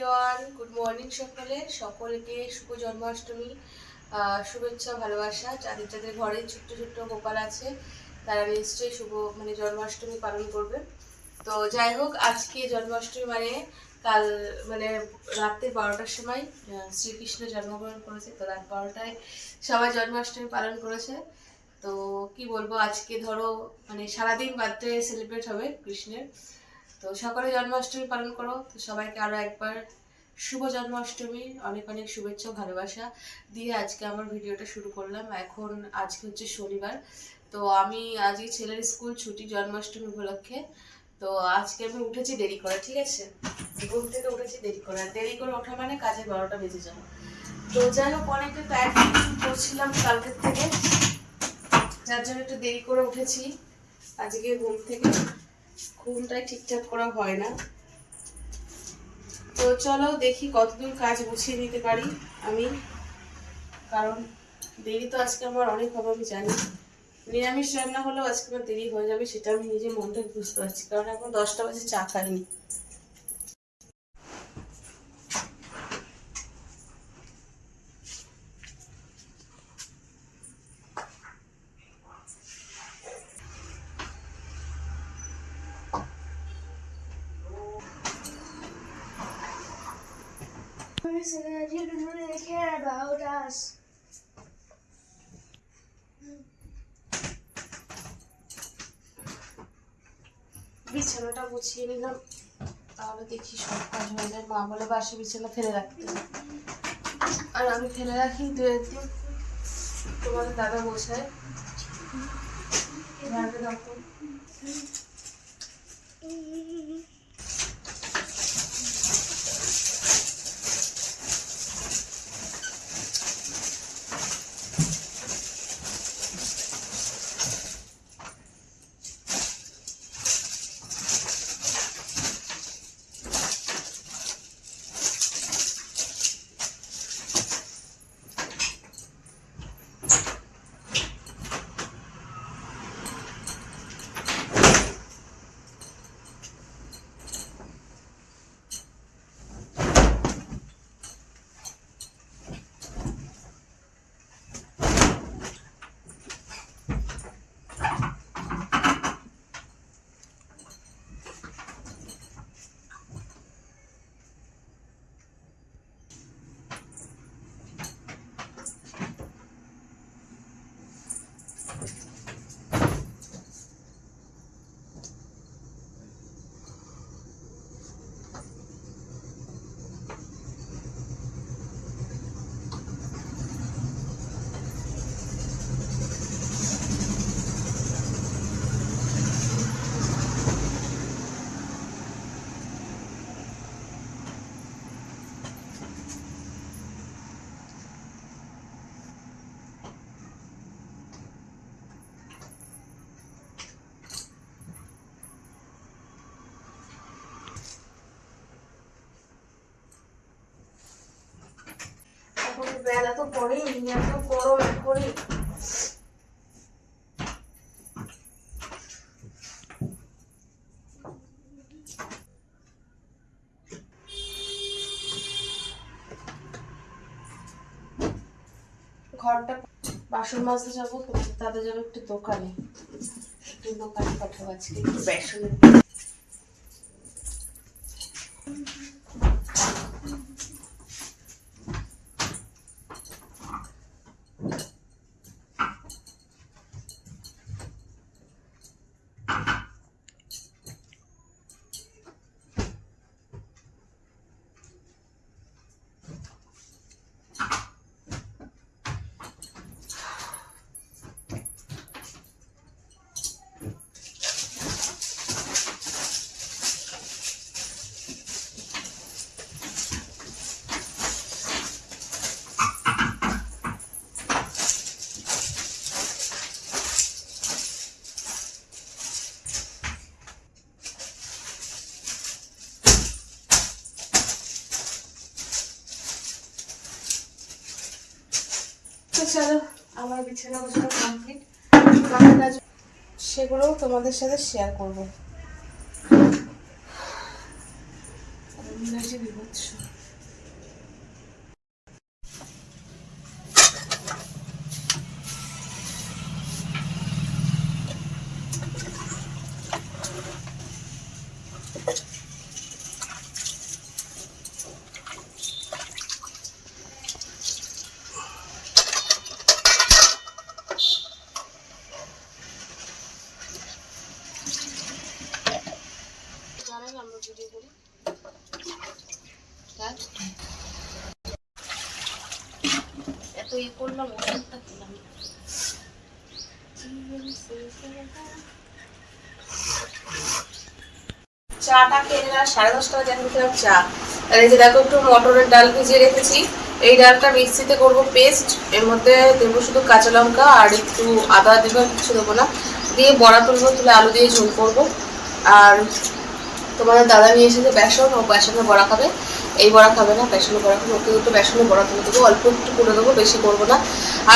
Everyone good morning সকলে। সকলকে শুভ জন্মাষ্টমী শুভেচ্ছা, ভালোবাসা। যাদের যাদের ঘরে ছোট্ট ছোট্ট গোপাল আছে, তারা নিশ্চয়ই শুভ মানে জন্মাষ্টমী পালন করবে। তো যাই হোক, আজকে জন্মাষ্টমী মানে কাল মানে রাত্রে বারোটার সময় শ্রীকৃষ্ণ জন্মগ্রহণ করেছে। তো রাত বারোটায় সবাই জন্মাষ্টমী পালন করেছে। তো কি বলব, আজকে ধরো মানে সারাদিন বার্থডে সেলিব্রেট হবে কৃষ্ণের। তো সকলে জন্মাষ্টমী পালন করো। তো সবাইকে আরও একবার শুভ জন্মাষ্টমী, অনেক অনেক শুভেচ্ছা ভালোবাসা দিয়ে আজকে আমার ভিডিওটা শুরু করলাম। এখন আজকে হচ্ছে শনিবার, তো আমি আজকে ছেলের স্কুল ছুটি জন্মাষ্টমী উপলক্ষে। তো আজকে আমি উঠেছি দেরি করে, ঠিক আছে? ঘুম থেকে উঠেছি দেরি করে। আর দেরি করে ওঠা মানে কাজে বারোটা বেজে যাবে তো যাই হোক, অনেকটা টাইম করছিলাম কালকের থেকে। যার জন্য একটু দেরি করে উঠেছি। আজকে ঘুম থেকে ঘুমটাই ঠিকঠাক করা হয় না। তো চলো দেখি কতদূর কাজ গুছিয়ে নিতে পারি আমি। কারণ দেরি তো আজকে আমার অনেক হবে, আমি জানি। নিরামিষ রান্না হলেও আজকে আমার দেরি হয়ে যাবে, সেটা আমি নিজে মনটা বুঝতে পারছি। কারণ এখন দশটা বাজে চা খাইনি। Person that you don't really care about us. বিছানাটা গুছিয়ে নিলাম। তাহলে দেখি সব কাজ হয়ে যায়। মা বলে বাসি বিছানা ফেলে রাখতে আর আমি ফেলে রাখি দু একদিন। তোমাদের দাদা বসায় ঝাড়বে বেলা তো পরেই এত গরম করে ঘরটা বাসন মাজতে যাব তাদের যাব একটু দোকানে। একটু দোকানে পাঠাবো আজকে একটু বেসনের তো আমার বিছানা গোছানো কমপ্লিট বাকি তোমাদের সাথে শেয়ার করব। বিভৎস। আমরা ভিডিও করি। এত ইয়ে করলাম সাড়ে দশটা চা। আর যে দেখো, একটু মটরের ডাল রেখেছি। এই ডালটা পেস্ট, এর মধ্যে দেবো শুধু কাঁচা লঙ্কা আর একটু আদা দেবো কিছু দেবো না। দিয়ে বড়া তুলবো, তুলে আলু দিয়ে ঝোল করব। আর তোমাদের দাদা নিয়ে এসেছে বেসন, ও বেসনে বড়া খাবে। এই বড়া খাবে না, বেসনে বড়া খাবে। ওকে দুটো বেসনে বড়া তুলে দেবো, অল্প একটু করে দেবো, বেশি করব না।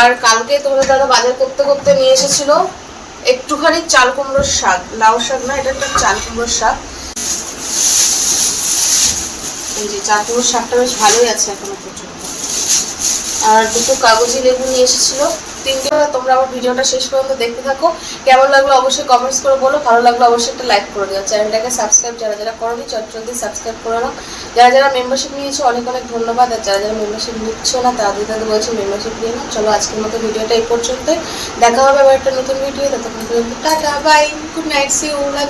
আর কালকে তোমাদের দাদা বাজার করতে করতে নিয়ে এসেছিল একটুখানি চাল কুমড়োর শাক। লাউ শাক না, এটা একটা চাল কুমড়োর শাক। এই যে চাল কুমড়োর শাকটা বেশ ভালোই আছে এখনও পর্যন্ত। আর দুটো কাগজি লেবু নিয়ে এসেছিল। তিনটে তোমরা আমার ভিডিওটা শেষ পর্যন্ত দেখতে থাকো। কেমন লাগল অবশ্যই কমেন্টস করে বলো, ভালো লাগল অবশ্যই একটা লাইক করে দিও। চ্যানেলটাকে সাবস্ক্রাইব যারা যারা করোনি, চট জলদি সাবস্ক্রাইব করে নাও। যারা যারা মেম্বারশিপ নিয়েছো, অনেক অনেক ধন্যবাদ। আর যারা যারা মেম্বারশিপ নিচ্ছো না তাদের তাদের বলছে মেম্বারশিপ নিয়ে নাও। চলো আজকের মতো ভিডিওটা এই পর্যন্তই। দেখা হবে আবার একটা নতুন ভিডিও ততক্ষণ পর্যন্ত tata bye good night see you love